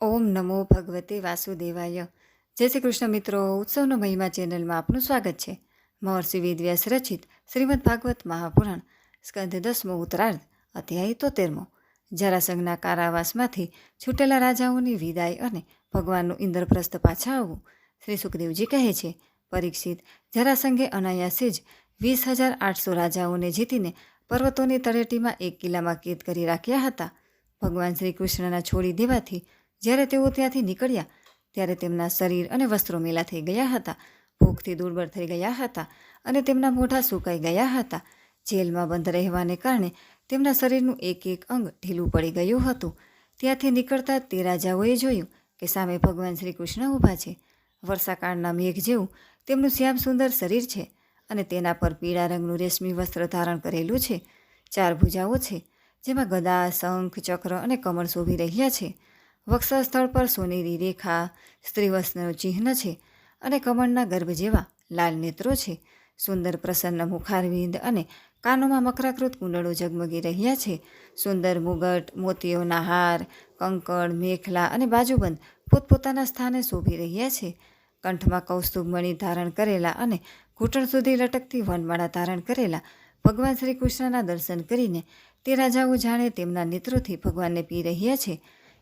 ઓમ નમો ભગવતે વાસુદેવાય. જય શ્રી કૃષ્ણ મિત્રો, ઉત્સવનો મહિમા ચેનલમાં આપનું સ્વાગત છે. મહર્ષિ વેદવ્યાસ રચિત શ્રીમદ ભાગવત મહાપુરાણ, સ્કંદ દસમો ઉત્તરાર્ધ, અધ્યાય તોતેરમો. જરાસંઘના કારાવાસમાંથી છૂટેલા રાજાઓની વિદાય અને ભગવાનનું ઇન્દ્રપ્રસ્થ પાછા આવવું શ્રી સુખદેવજી કહે છે. પરીક્ષિત જરાસંઘે અનાયાસે જ વીસ હજાર આઠસો રાજાઓને જીતીને પર્વતોની તળેટીમાં એક કિલ્લામાં કેદ કરી રાખ્યા હતા. ભગવાન શ્રી કૃષ્ણના છોડી દેવાથી જ્યારે તેઓ ત્યાંથી નીકળ્યા, ત્યારે તેમના શરીર અને વસ્ત્રો મેલા થઈ ગયા હતા, ભૂખથી દુર્બળ થઈ ગયા હતા અને તેમના મોઢા સુકાઈ ગયા હતા. જેલમાં બંધ રહેવાને કારણે તેમના શરીરનું એક એક અંગ ઢીલું પડી ગયું હતું. ત્યાંથી નીકળતા તે રાજાઓએ જોયું કે સામે ભગવાન શ્રી કૃષ્ણ ઊભા છે. વર્ષાકાળના મેઘ જેવું તેમનું શ્યામ સુંદર શરીર છે અને તેના પર પીળા રંગનું રેશમી વસ્ત્ર ધારણ કરેલું છે. ચાર ભુજાઓ છે, જેમાં ગદા, શંખ, ચક્ર અને કમળ શોભી રહ્યા છે. વક્ષા સ્થળ પર સોનેરી રેખા સ્ત્રીવસ્ત્રનું ચિહ્ન છે અને કમળના ગર્ભ જેવા લાલ નેત્રો છે. સુંદર પ્રસન્ન મુખારવિંદ અને કાનોમાં મકરાકૃત કુંડળો ઝગમગી રહ્યા છે. સુંદર મુગટ મોતીઓના હાર કંકણ, મેખલા અને બાજુબંધ પોતપોતાના સ્થાને શોભી રહ્યા છે. કંઠમાં કૌસ્તુભ મણિ ધારણ કરેલા અને ઘૂંટણ સુધી લટકતી વનમાળા ધારણ કરેલા ભગવાન શ્રી કૃષ્ણના દર્શન કરીને તે રાજાઓ જાણે તેમના નેત્રોથી ભગવાનને પી રહ્યા છે.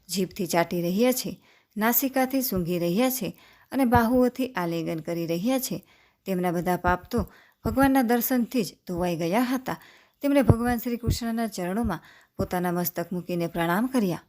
જીભથી ચાટી રહ્યા છે, નાસિકાથી સૂંઘી રહ્યા છે અને બાહુઓથી આલેગન કરી રહ્યા છે. તેમના બધા પાપ તો ભગવાનના દર્શનથી જ ધોવાઈ ગયા હતા. તેમણે ભગવાન શ્રી કૃષ્ણના ચરણોમાં પોતાના મસ્તક મૂકીને પ્રણામ કર્યા.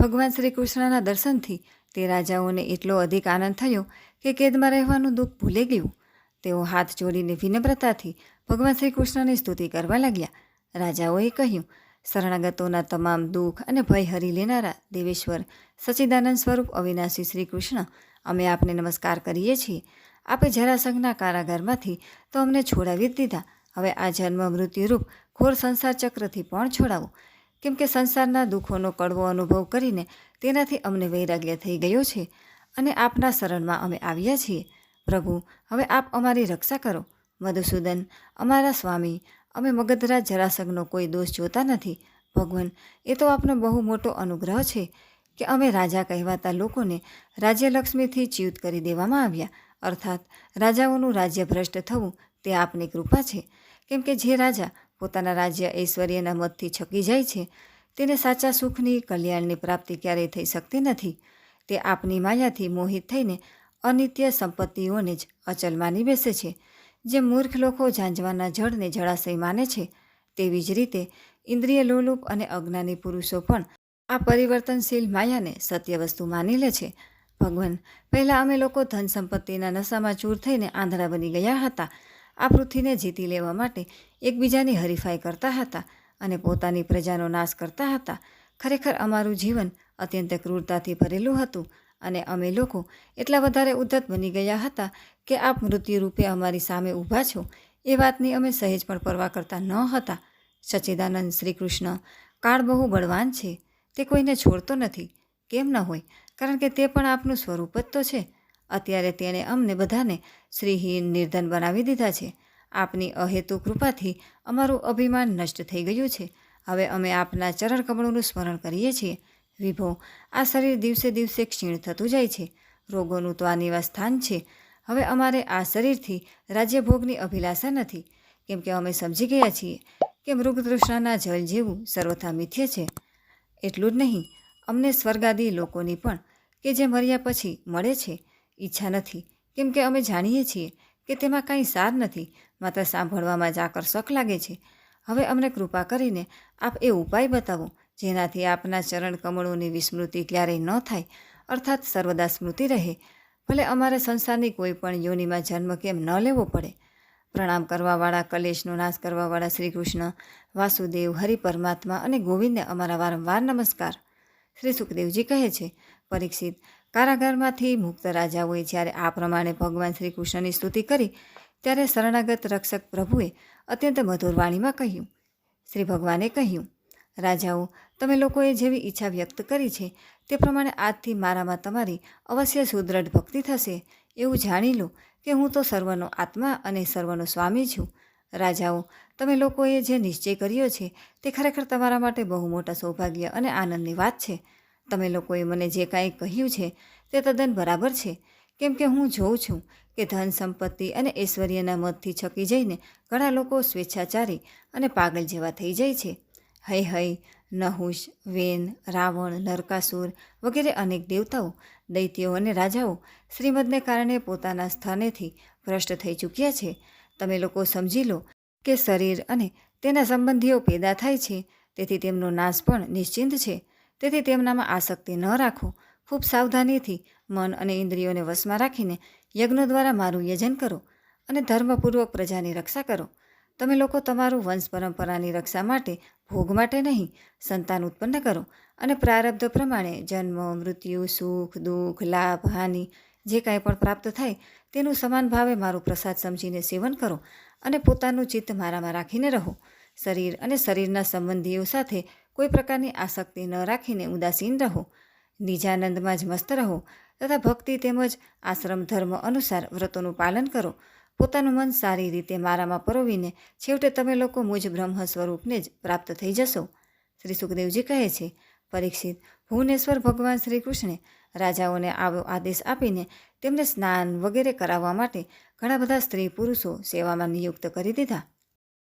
ભગવાન શ્રી કૃષ્ણના દર્શનથી તે રાજાઓને એટલો અધિક આનંદ થયો કે કેદમાં રહેવાનું દુઃખ ભૂલી ગયું. તેઓ હાથ જોડીને વિનમ્રતાથી ભગવાન શ્રી કૃષ્ણની સ્તુતિ કરવા લાગ્યા. રાજાઓએ કહ્યું શરણાગતોના તમામ દુઃખ અને ભય હરી લેનારા દેવેશ્વર સચ્ચિદાનંદ સ્વરૂપ અવિનાશી શ્રી કૃષ્ણ અમે આપને નમસ્કાર કરીએ છીએ. આપે જરાસંઘના કારાગારમાંથી તો અમને છોડાવી જ દીધા. હવે આ જન્મ મૃત્યુરૂપ ઘોર સંસાર ચક્રથી પણ છોડાવો. કેમ કે સંસારના દુઃખોનો કડવો અનુભવ કરીને તેનાથી અમને વૈરાગ્ય થઈ ગયો છે અને આપના શરણમાં અમે આવ્યા છીએ. પ્રભુ, હવે આપ અમારી રક્ષા કરો. મધુસૂદન, અમારા સ્વામી અમે મગધરાજ જરાસંઘનો કોઈ દોષ જોતા નથી. ભગવાન, એ તો આપનો બહુ મોટો અનુગ્રહ છે કે અમે રાજા કહેવાતા લોકોને રાજ્યલક્ષ્મીથી ચ્યુત કરી દેવામાં આવ્યા. અર્થાત, રાજાઓનું રાજ્ય ભ્રષ્ટ થવું તે આપની કૃપા છે. કેમ કે જે રાજા પોતાના રાજ્ય ઐશ્વર્યના મતથી છકી જાય છે, તેને સાચા સુખની, કલ્યાણની પ્રાપ્તિ ક્યારેય થઈ શકતી નથી. તે આપની માયાથી મોહિત થઈને અનિત્ય સંપત્તિઓને જ અચલ માની બેસે છે. જે મૂર્ખ લોકો ઝાંઝવાના જળને જળાશય માને છે, તેવી જ રીતે ઇન્દ્રિય લોલુપ અને અજ્ઞાની પુરુષો પણ આ પરિવર્તનશીલ માયાને સત્ય વસ્તુ માની લે છે. ભગવાન, પહેલાં અમે લોકો ધન સંપત્તિના નશામાં ચૂર થઈને આંધળા બની ગયા હતા. આ પૃથ્વીને જીતી લેવા માટે એકબીજાની હરીફાઈ કરતા હતા અને પોતાની પ્રજાનો નાશ કરતા હતા. ખરેખર અમારું જીવન અત્યંત ક્રૂરતાથી ભરેલું હતું. અને અમે લોકો એટલા વધારે ઉદ્ધત બની ગયા હતા કે આપ મૃત્યુ રૂપે અમારી સામે ઊભા છો. એ વાતની અમે સહેજ પણ પરવા કરતા ન હતા. સચ્ચિદાનંદ શ્રી કૃષ્ણ કાળ બહુ બળવાન છે. તે કોઈને છોડતો નથી. કેમ ન હોય? કારણ કે તે પણ આપનું સ્વરૂપ જ તો છે. અત્યારે તેણે અમને બધાને શ્રીહીન નિર્ધન બનાવી દીધા છે. આપની અહેતુ કૃપાથી અમારું અભિમાન નષ્ટ થઈ ગયું છે. હવે અમે આપના ચરણ કમળોનું સ્મરણ કરીએ છીએ. વિભો, આ શરીર દિવસે દિવસે ક્ષીણ થતું જાય છે. રોગોનું તો આ નિવાસ સ્થાન છે. હવે અમારે આ શરીરથી રાજ્યભોગની અભિલાષા નથી. કેમ કે અમે સમજી ગયા છીએ કે મૃગતૃષ્ણાના જલ જેવું સર્વથા મિથ્ય છે. એટલું જ નહીં, અમને સ્વર્ગાદી લોકોની પણ કે જે મર્યા પછી મળે છે, ઈચ્છા નથી. કેમ કે અમે જાણીએ છીએ કે તેમાં કાંઈ સાર નથી, માત્ર સાંભળવામાં જ આકર્ષક લાગે છે. હવે અમને કૃપા કરીને આપ એ ઉપાય બતાવો જેનાથી આપના ચરણ કમળોની વિસ્મૃતિ ક્યારેય ન થાય, અર્થાત સર્વદા સ્મૃતિ રહે. ભલે અમારે સંસારની કોઈ પણ યોનિમાં જન્મ કેમ ન લેવો પડે. પ્રણામ કરવાવાળા, કલેશનો નાશ કરવાવાળા શ્રી કૃષ્ણ, વાસુદેવ, હરિ પરમાત્મા અને ગોવિંદને અમારા વારંવાર નમસ્કાર. શ્રી સુખદેવજી કહે છે, પરીક્ષિત, કારાગારમાંથી મુક્ત રાજાઓએ જ્યારે આ પ્રમાણે ભગવાન શ્રી કૃષ્ણની સ્તુતિ કરી, ત્યારે શરણાગત રક્ષક પ્રભુએ અત્યંત મધુર વાણીમાં કહ્યું. શ્રી ભગવાને કહ્યું રાજાઓ, તમે લોકોએ જેવી ઈચ્છા વ્યક્ત કરી છે, તે પ્રમાણે આજથી મારામાં તમારી અવશ્ય સુદૃઢ ભક્તિ થશે. એવું જાણી લો કે હું તો સર્વનો આત્મા અને સર્વનો સ્વામી છું. રાજાઓ, તમે લોકોએ જે નિશ્ચય કર્યો છે, તે ખરેખર તમારા માટે બહુ મોટા સૌભાગ્ય અને આનંદની વાત છે. તમે લોકોએ મને જે કાંઈ કહ્યું છે, તે તદ્દન બરાબર છે. કેમ કે હું જોઉં છું કે ધન સંપત્તિ અને ઐશ્વર્યના મતથી છકી જઈને ઘણા લોકો સ્વેચ્છાચારી અને પાગલ જેવા થઈ જાય છે. હૈ હૈ નહુષ વેન, રાવણ, નરકાસુર વગેરે અનેક દેવતાઓ, દૈત્યો અને રાજાઓ શ્રીમદને કારણે પોતાના સ્થાનેથી ભ્રષ્ટ થઈ ચૂક્યા છે. તમે લોકો સમજી લો કે શરીર અને તેના સંબંધીઓ પેદા થાય છે, તેથી તેમનો નાશ પણ નિશ્ચિંત છે. તેથી તેમનામાં આસક્તિ ન રાખો. ખૂબ સાવધાનીથી મન અને ઇન્દ્રિયોને વશમાં રાખીને યજ્ઞો દ્વારા મારું યજન કરો અને ધર્મપૂર્વક પ્રજાની રક્ષા કરો. તમે લોકો તમારું વંશ પરંપરાની રક્ષા માટે ભોગ માટે નહીં, સંતાન ઉત્પન્ન કરો અને પ્રારબ્ધ પ્રમાણે જન્મ, મૃત્યુ, સુખ, દુઃખ, લાભ, હાનિ જે કાંઈ પણ પ્રાપ્ત થાય તેનું સમાન ભાવે મારું પ્રસાદ સમજીને સેવન કરો અને પોતાનું ચિત્ત મારામાં રાખીને રહો. શરીર અને શરીરના સંબંધીઓ સાથે કોઈ પ્રકારની આસક્તિ ન રાખીને ઉદાસીન રહો. નિજાનંદમાં જ મસ્ત રહો તથા ભક્તિ તેમજ આશ્રમ ધર્મ અનુસાર વ્રતોનું પાલન કરો. પોતાનું મન સારી રીતે મારામાં પરોવીને છેવટે તમે લોકો મુજ બ્રહ્મ સ્વરૂપને જ પ્રાપ્ત થઈ જશો. શ્રી સુખદેવજી કહે છે, પરીક્ષિત ભુવનેશ્વર ભગવાન શ્રી કૃષ્ણે રાજાઓને આવો આદેશ આપીને તેમને સ્નાન વગેરે કરાવવા માટે ઘણા બધા સ્ત્રી પુરુષો સેવામાં નિયુક્ત કરી દીધા.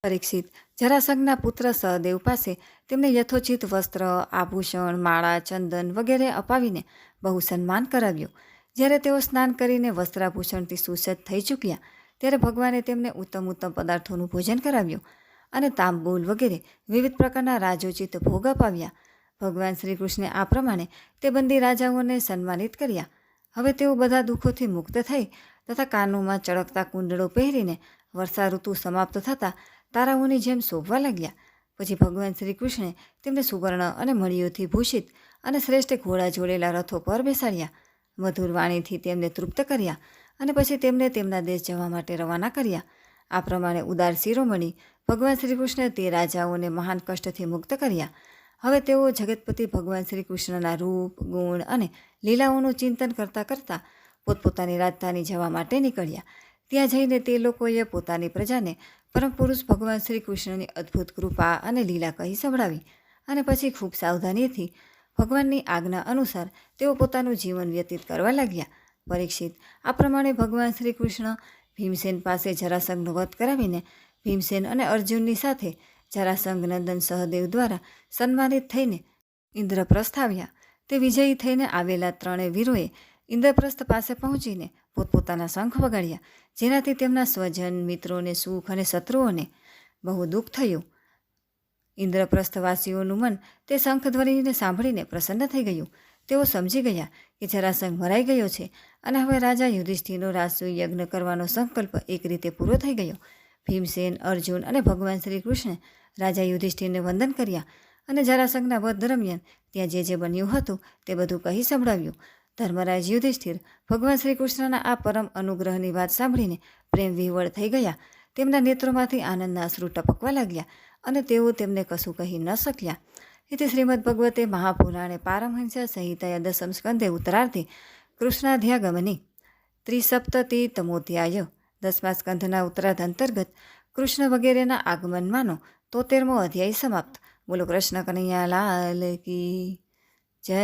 પરીક્ષિત જરાસંઘના પુત્ર સહદેવ પાસે તેમને યથોચિત વસ્ત્ર, આભૂષણ, માળા, ચંદન વગેરે અપાવીને બહુ સન્માન કરાવ્યું. જ્યારે તેઓ સ્નાન કરીને વસ્ત્રાભૂષણથી સુસજ્જ થઈ ચૂક્યા ત્યારે ભગવાને તેમને ઉત્તમ ઉત્તમ પદાર્થોનું ભોજન કરાવ્યું અને તાંબુલ વગેરે વિવિધ પ્રકારના રાજોચિત ભોગ અપાવ્યા. ભગવાન શ્રી કૃષ્ણે આ પ્રમાણે તે બંદી રાજાઓને સન્માનિત કર્યા. હવે તેઓ બધા દુઃખોથી મુક્ત થઈ તથા કાનોમાં ચળકતા કુંડળો પહેરીને વર્ષા ઋતુ સમાપ્ત થતાં તારાઓની જેમ શોભવા લાગ્યા. પછી ભગવાન શ્રી કૃષ્ણે તેમને સુવર્ણ અને મણીઓથી ભૂષિત અને શ્રેષ્ઠ ઘોડા જોડેલા રથો પર બેસાડ્યા. મધુર વાણીથી તેમને તૃપ્ત કર્યા. અને પછી તેમને તેમના દેશ જવા માટે રવાના કર્યા. આ પ્રમાણે ઉદાર શિરોમણી ભગવાન શ્રી કૃષ્ણે તે રાજાઓને મહાન કષ્ટથી મુક્ત કર્યા. હવે તેઓ જગતપતિ ભગવાન શ્રી કૃષ્ણના રૂપ, ગુણ અને લીલાઓનું ચિંતન કરતાં કરતાં પોતપોતાની રાજધાની જવા માટે નીકળ્યા. ત્યાં જઈને તે લોકોએ પોતાની પ્રજાને પરમ પુરુષ ભગવાન શ્રી કૃષ્ણની અદ્ભુત કૃપા અને લીલા કહી સંભળાવી અને પછી ખૂબ સાવધાનીથી ભગવાનની આજ્ઞા અનુસાર તેઓ પોતાનું જીવન વ્યતીત કરવા લાગ્યા. પરીક્ષિત. આ પ્રમાણે ભગવાન શ્રી કૃષ્ણ ભીમસેન પાસે જરાસંઘનો વધ કરાવીને ભીમસેન અને અર્જુનની સાથે જરાસંઘ નંદન સહદેવ દ્વારા સન્માનિત થઈને ઇન્દ્રપ્રસ્થ આવ્યા. તે વિજયી થઈને આવેલા ત્રણેય વીરોએ ઇન્દ્રપ્રસ્થ પાસે પહોંચીને પોતપોતાના શંખ વગાડ્યા, જેનાથી તેમના સ્વજન, મિત્રોને સુખ અને શત્રુઓને બહુ દુઃખ થયું. ઇન્દ્રપ્રસ્થવાસીઓનું મન તે શંખ ધ્વનિને સાંભળીને પ્રસન્ન થઈ ગયું. તેઓ સમજી ગયા કે જરાસંઘ મરાઈ ગયો છે અને હવે રાજા યુધિષ્ઠિરનો રાજસૂય યજ્ઞ કરવાનો સંકલ્પ એક રીતે પૂરો થઈ ગયો. ભીમસેન, અર્જુન અને ભગવાન શ્રી કૃષ્ણે રાજા યુધિષ્ઠિરને વંદન કર્યા અને જરાસંઘના વધ દરમિયાન ત્યાં જે જે બન્યું હતું તે બધું કહી સંભળાવ્યું. ધર્મરાજ યુધિષ્ઠિર ભગવાન શ્રી કૃષ્ણના આ પરમ અનુગ્રહની વાત સાંભળીને પ્રેમ વિવળ થઈ ગયા. તેમના નેત્રોમાંથી આનંદના અશ્રુ ટપકવા લાગ્યા અને તેઓ તેમને કશું કહી ન શક્યા. इति श्रीमद्भगवते महापुराणे पारमहंस संहिताया दशम स्कन्धे उत्तरार्धे કૃષ્ણાધ્યાગમની ત્રિસપ્તતિતમોધ્યાય દસમા સ્કંધના ઉત્તરાર્ધ અંતર્ગત કૃષ્ણ વગેરેના આગમનમાંનો તોતેરમો અધ્યાય સમાપ્ત બોલો કૃષ્ણ કનૈયા લાલ કી જય